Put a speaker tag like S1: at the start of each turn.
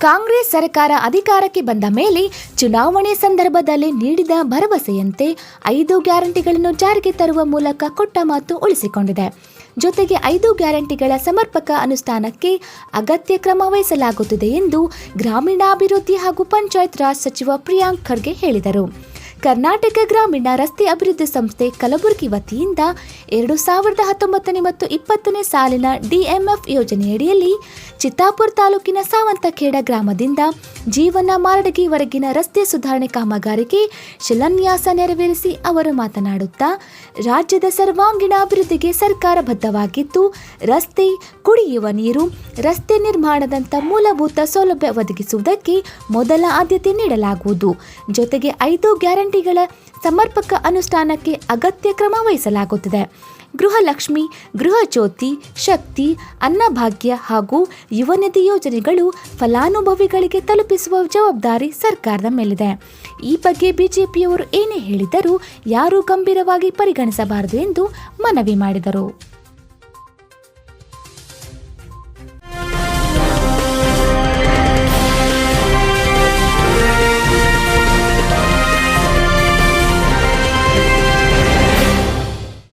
S1: ಕಾಂಗ್ರೆಸ್ ಸರ್ಕಾರ ಅಧಿಕಾರಕ್ಕೆ ಬಂದ ಮೇಲೆ ಚುನಾವಣೆ ಸಂದರ್ಭದಲ್ಲಿ ನೀಡಿದ ಭರವಸೆಯಂತೆ ಐದು ಗ್ಯಾರಂಟಿಗಳನ್ನು ಜಾರಿಗೆ ತರುವ ಮೂಲಕ ಕೊಟ್ಟ ಮಾತು ಉಳಿಸಿಕೊಂಡಿದೆ. ಜೊತೆಗೆ ಐದು ಗ್ಯಾರಂಟಿಗಳ ಸಮರ್ಪಕ ಅನುಷ್ಠಾನಕ್ಕೆ ಅಗತ್ಯ ಕ್ರಮ ವಹಿಸಲಾಗುತ್ತಿದೆ ಎಂದು ಗ್ರಾಮೀಣಾಭಿವೃದ್ಧಿ ಹಾಗೂ ಪಂಚಾಯತ್ ರಾಜ್ ಸಚಿವ ಪ್ರಿಯಾಂಕ್ ಖರ್ಗೆ ಹೇಳಿದರು. ಕರ್ನಾಟಕ ಗ್ರಾಮೀಣ ರಸ್ತೆ ಅಭಿವೃದ್ಧಿ ಸಂಸ್ಥೆ ಕಲಬುರಗಿ ವತಿಯಿಂದ ಎರಡು ಸಾವಿರದ ಹತ್ತೊಂಬತ್ತನೇ ಮತ್ತು ಇಪ್ಪತ್ತನೇ ಸಾಲಿನ ಡಿಎಂಎಫ್ ಯೋಜನೆಯಡಿಯಲ್ಲಿ ಚಿತ್ತಾಪುರ ತಾಲೂಕಿನ ಸಾವಂತಖೇಡ ಗ್ರಾಮದಿಂದ ಜೀವನ ಮಾರಡಗಿವರೆಗಿನ ರಸ್ತೆ ಸುಧಾರಣೆ ಕಾಮಗಾರಿಗೆ ಶಿಲಾನ್ಯಾಸ ನೆರವೇರಿಸಿ ಅವರು ಮಾತನಾಡುತ್ತಾ, ರಾಜ್ಯದ ಸರ್ವಾಂಗೀಣ ಅಭಿವೃದ್ಧಿಗೆ ಸರ್ಕಾರ ಬದ್ಧವಾಗಿದ್ದು, ರಸ್ತೆ, ಕುಡಿಯುವ ನೀರು, ರಸ್ತೆ ನಿರ್ಮಾಣದಂಥ ಮೂಲಭೂತ ಸೌಲಭ್ಯ ಒದಗಿಸುವುದಕ್ಕೆ ಮೊದಲ ಆದ್ಯತೆ ನೀಡಲಾಗುವುದು. ಜೊತೆಗೆ ಐದು ಗ್ಯಾರಂಟಿಗಳ ಸಮರ್ಪಕ ಅನುಷ್ಠಾನಕ್ಕೆ ಅಗತ್ಯ ಕ್ರಮ ವಹಿಸಲಾಗುತ್ತಿದೆ. ಗೃಹಲಕ್ಷ್ಮಿ ಗೃಹ ಜ್ಯೋತಿ ಶಕ್ತಿ ಅನ್ನಭಾಗ್ಯ ಹಾಗೂ ಯುವನಿಧಿ ಯೋಜನೆಗಳು ಫಲಾನುಭವಿಗಳಿಗೆ ತಲುಪಿಸುವ ಜವಾಬ್ದಾರಿ ಸರ್ಕಾರದ ಮೇಲಿದೆ. ಈ ಬಗ್ಗೆ ಬಿಜೆಪಿಯವರು ಏನೇ ಹೇಳಿದರೂ ಯಾರೂ ಗಂಭೀರವಾಗಿ ಪರಿಗಣಿಸಬಾರದು ಎಂದು ಮನವಿ ಮಾಡಿದರು.